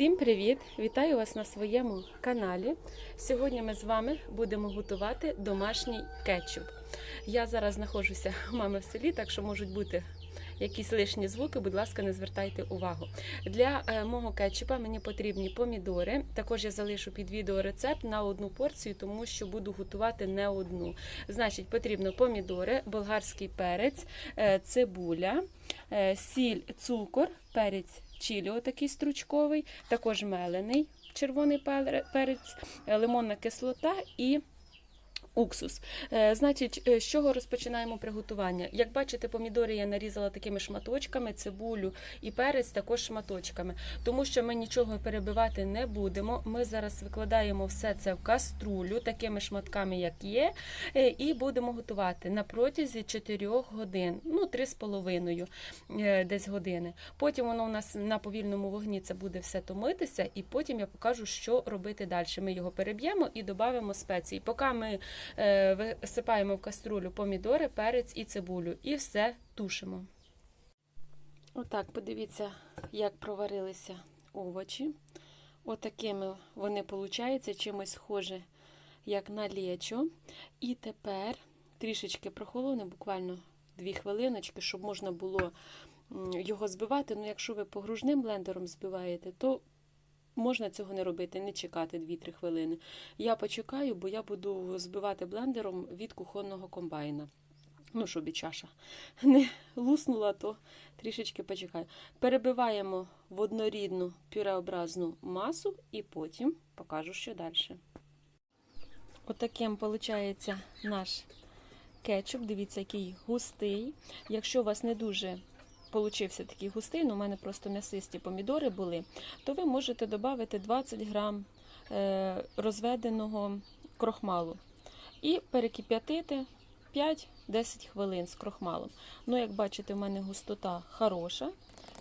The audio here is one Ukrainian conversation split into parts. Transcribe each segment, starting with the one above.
Всім привіт! Вітаю вас на своєму каналі. Сьогодні ми з вами будемо готувати домашній кетчуп. Я зараз знаходжуся у мами в селі, так що можуть бути якісь лишні звуки, будь ласка, не звертайте увагу. Для е, мого кетчупа мені потрібні помідори. Також я залишу під відео рецепт на одну порцію, тому що буду готувати не одну. Значить, потрібно помідори, болгарський перець, е, цибуля, е, сіль, цукор, перець чилі, отакий стручковий, також мелений червоний перець, лимонна кислота і уксус. Е, Значить, е, з чого розпочинаємо приготування? Як бачите, помідори я нарізала такими шматочками, цибулю і перець також шматочками, тому що ми нічого перебивати не будемо. Ми зараз викладаємо все це в каструлю такими шматками, як є, е, і будемо готувати на протязі 4 годин, ну 3,5 е, десь години. Потім воно у нас на повільному вогні це буде все томитися, і потім я покажу, що робити далі. Ми його переб'ємо і додамо спеції. Поки ми висипаємо в каструлю помідори, перець і цибулю, і все тушимо. Отак, подивіться, як проварилися овочі. Отакими вони получаються, чимось схоже, як на лечо. І тепер трішечки прохолоне, буквально 2 хвилиночки, щоб можна було його збивати. Ну, якщо ви погружним блендером збиваєте, то можна цього не робити, не чекати 2-3 хвилини. Я почекаю, бо я буду збивати блендером від кухонного комбайна. Ну, щоб і чаша не луснула, то трішечки почекаю. Перебиваємо в однорідну пюреобразну масу і потім покажу, що далі. Отаким виходить наш кетчуп. Дивіться, який густий. Якщо у вас не дуже получився такий густий, ну у мене просто м'ясисті помідори були, то ви можете додати 20 грам е, розведеного крохмалу і перекип'ятити 5-10 хвилин з крохмалом. Ну, як бачите, в мене густота хороша.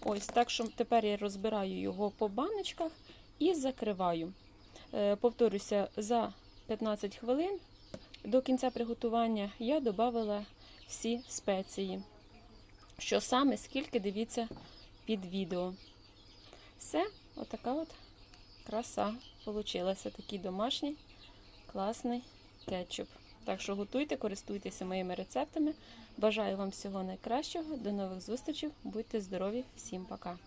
Ось так що тепер я розбираю його по баночках і закриваю. Е, Повторюся, за 15 хвилин до кінця приготування я додала всі спеції. Що саме, скільки дивіться під відео. Все, отака от краса получилася. Такий домашній класний кетчуп. Так що готуйте, користуйтеся моїми рецептами. Бажаю вам всього найкращого. До нових зустрічей. Будьте здорові, всім пока!